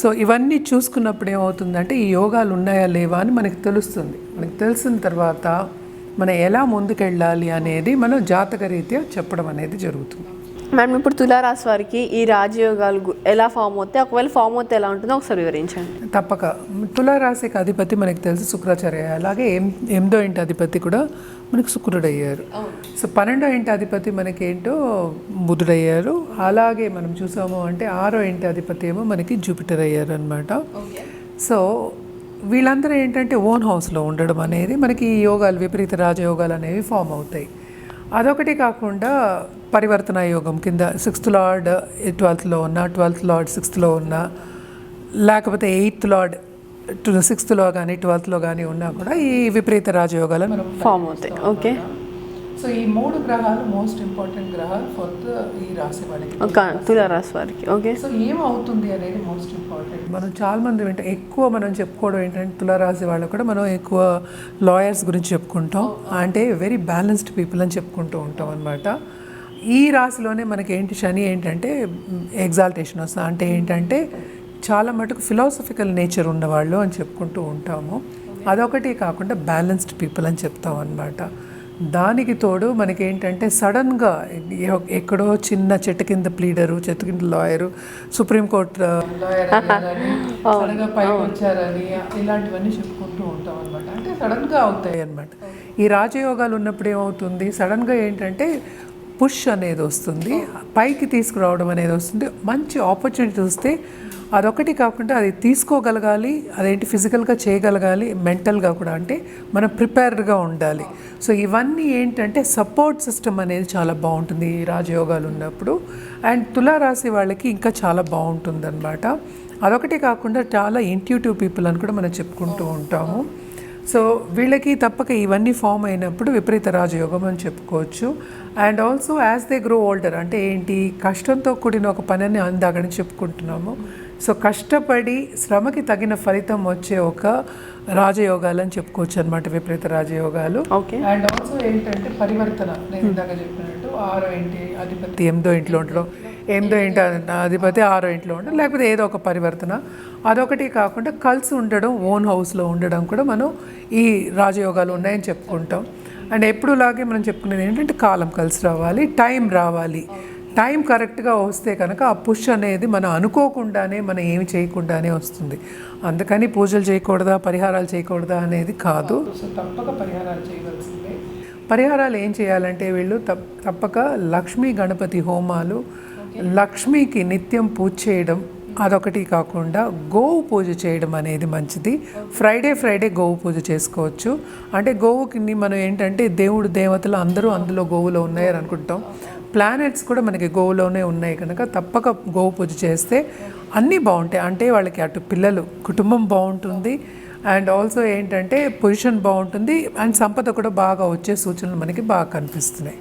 So ఇవన్నీ చూసుకున్నప్పుడు ఏమవుతుందంటే ఈ యోగాలు ఉన్నాయా లేవా అని మనకు తెలుస్తుంది. మనకు తెలిసిన తర్వాత మనం ఎలా ముందుకెళ్ళాలి అనేది మనం జాతక రీత్యా చెప్పడం అనేది జరుగుతుంది. మేడం ఇప్పుడు తులారాశి వారికి ఈ రాజయోగాలు ఎలా ఫామ్ అవుతాయి? ఒకవేళ ఫామ్ అవుతే ఎలా ఉంటుందో ఒకసారి వివరించండి. తప్పక. తులారాశికి అధిపతి మనకి తెలుసు శుక్రాచార్య అలాగే ఎం ఎనిమిదో ఇంటి అధిపతి కూడా మనకి శుక్రుడు అయ్యారు సో పన్నెండో ఇంటి అధిపతి మనకేంటో బుధుడయ్యారు. అలాగే మనం చూసాము అంటే ఆరో ఇంటి అధిపతి ఏమో మనకి జూపిటర్ అయ్యారు అనమాట సో వీళ్ళందరూ ఏంటంటే ఓన్ హౌస్లో ఉండడం అనేది మనకి ఈ యోగాలు విపరీత రాజయోగాలు అనేవి ఫామ్ అవుతాయి. అదొకటి కాకుండా పరివర్తన యోగం కింద సిక్స్త్ లార్డ్ ట్వెల్త్లో ఉన్న ట్వెల్త్ లార్డ్ సిక్స్త్లో ఉన్న లేకపోతే ఎయిత్ లార్డ్ టు సిక్స్త్లో కానీ ట్వెల్త్లో కానీ ఉన్నా కూడా ఈ విపరీత రాజయోగాలు మనం ఫామ్ అవుతాయి. ఓకే సో ఈ మూడు గ్రహాలు మోస్ట్ ఇంపార్టెంట్ గ్రహాలు ఫర్ ద ఈ రాశి వాళ్ళకి ఒక తులారాశి వారికి. ఓకే సో ఏమవుతుంది అనేది మోస్ట్ ఇంపార్టెంట్ మనం చాలా మంది వింట ఎక్కువ మనం చెప్పుకోవడం ఏంటంటే తులారాశి వాళ్ళు కూడా మనం ఎక్కువ లాయర్స్ గురించి చెప్పుకుంటాం. అంటే వెరీ బ్యాలెన్స్డ్ పీపుల్ అని చెప్పుకుంటూ ఉంటాం అనమాట ఈ రాశిలోనే మనకి ఏంటి శని ఏంటంటే ఎగ్జాల్టేషన్ వస్తుంది అంటే ఏంటంటే చాలా మటుకు ఫిలాసఫికల్ నేచర్ ఉన్నవాళ్ళు అని చెప్పుకుంటూ ఉంటాము. అదొకటి కాకుండా బ్యాలెన్స్డ్ పీపుల్ అని చెప్తాం అనమాట దానికి తోడు మనకి ఏంటంటే సడన్గా ఎక్కడో చిన్న చెట్టు కింద ప్లీడరు చెట్టు కింద లాయరు సుప్రీంకోర్టు లాయర్ సడన్గా పైకి వచ్చారని ఇలాంటివన్నీ చెప్పుకుంటూ ఉంటాం అనమాట అంటే సడన్గా అవుతాయి అనమాట ఈ రాజయోగాలు ఉన్నప్పుడు ఏమవుతుంది? సడన్గా ఏంటంటే పుష్ అనేది వస్తుంది పైకి తీసుకురావడం అనేది వస్తుంది మంచి ఆపర్చునిటీ వస్తే అదొకటి కాకుండా అది తీసుకోగలగాలి అదేంటి ఫిజికల్గా చేయగలగాలి మెంటల్గా కూడా. అంటే మనం ప్రిపేర్డ్గా ఉండాలి. సో ఇవన్నీ ఏంటంటే సపోర్ట్ సిస్టమ్ అనేది చాలా బాగుంటుంది రాజయోగాలు ఉన్నప్పుడు. అండ్ తులారాశి వాళ్ళకి ఇంకా చాలా బాగుంటుంది అనమాట అదొకటి కాకుండా చాలా ఇంట్యూటివ్ పీపుల్ అని కూడా మనం చెప్పుకుంటూ ఉంటాము. సో వీళ్ళకి తప్పక ఇవన్నీ ఫామ్ అయినప్పుడు విపరీత రాజయోగం అని చెప్పుకోవచ్చు. And also as they grow older అంటే ఏంటి కష్టంతో కూడిన ఒక పనిని అందాకని చెప్పుకుంటున్నాము. సో కష్టపడి శ్రమకి తగిన ఫలితం వచ్చే ఒక రాజయోగాలు అని చెప్పుకోవచ్చు అనమాట విపరీత రాజయోగాలు. ఓకే. అండ్ ఆల్సో ఏంటంటే పరివర్తన నేను ఇందాక చెప్పినట్టు ఆరో ఇంటి అధిపతి ఎనిమిదో ఇంట్లో ఉండడం ఎనిమిదో ఇంటి అధిపతి ఆరో ఇంట్లో ఉండడం లేకపోతే ఏదో ఒక పరివర్తన. అదొకటి కాకుండా కలిసి ఉండడం ఓన్ హౌస్లో ఉండడం కూడా మనం ఈ రాజయోగాలు ఉన్నాయని చెప్పుకుంటాం. అండ్ ఎప్పుడులాగే మనం చెప్పుకునేది ఏంటంటే కాలం కలిసి రావాలి టైం రావాలి. టైం కరెక్ట్గా వస్తే కనుక ఆ పుష్ అనేది మనం అనుకోకుండానే మనం ఏమి చేయకుండానే వస్తుంది. అందుకని పూజలు చేయకూడదా పరిహారాలు చేయకూడదా అనేది కాదు. తప్పక పరిహారాలు చేయవలసిందే. పరిహారాలు ఏం చేయాలంటే వీళ్ళు తప్- తప్పక లక్ష్మీ గణపతి హోమాలు లక్ష్మికి నిత్యం పూజ చేయడం అదొకటి కాకుండా గోవు పూజ చేయడం అనేది మంచిది. ఫ్రైడే ఫ్రైడే గోవు పూజ చేసుకోవచ్చు. అంటే గోవుకి మనం ఏంటంటే దేవుడు దేవతలు అందరూ అందులో గోవులో ఉన్నాయని అనుకుంటాం. ప్లానెట్స్ కూడా మనకి గోవులోనే ఉన్నాయి కనుక తప్పక గోవు పూజ చేస్తే అన్నీ బాగుంటాయి. అంటే వాళ్ళకి అటు పిల్లలు కుటుంబం బాగుంటుంది. అండ్ ఆల్సో ఏంటంటే పొజిషన్ బాగుంటుంది. అండ్ సంపద కూడా బాగా వచ్చే సూచనలు మనకి బాగా కనిపిస్తున్నాయి.